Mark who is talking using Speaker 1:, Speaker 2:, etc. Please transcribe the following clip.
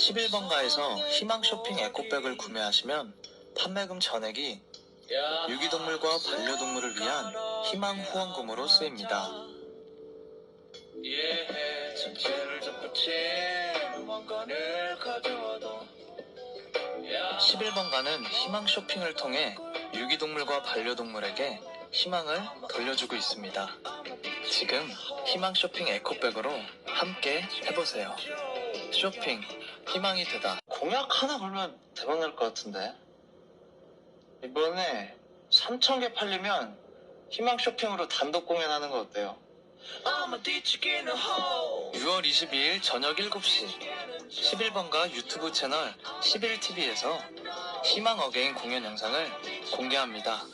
Speaker 1: 11번가에서 희망 쇼핑 에코백을 구매하시면 판매금 전액이 유기동물과 반려동물을 위한 희망 후원금으로 쓰입니다.
Speaker 2: 예, 전체를 접붙인 무언가를 가져와도
Speaker 1: 11번가는 희망 쇼핑을 통해 유기동물과 반려동물에게 희망을 돌려주고 있습니다. 지금 희망 쇼핑 에코백으로 함께 해보세요. 쇼핑, 희망이 되다. 공약 하나 걸면 대박 날 것 같은데. 이번에 3,000개 팔리면 희망 쇼핑으로 단독 공연하는 거 어때요?
Speaker 2: I'ma 뒤치기는 호
Speaker 1: 6월 22일 저녁 7시 11번가 유튜브 채널 11TV에서 희망 어게인 공연 영상을 공개합니다.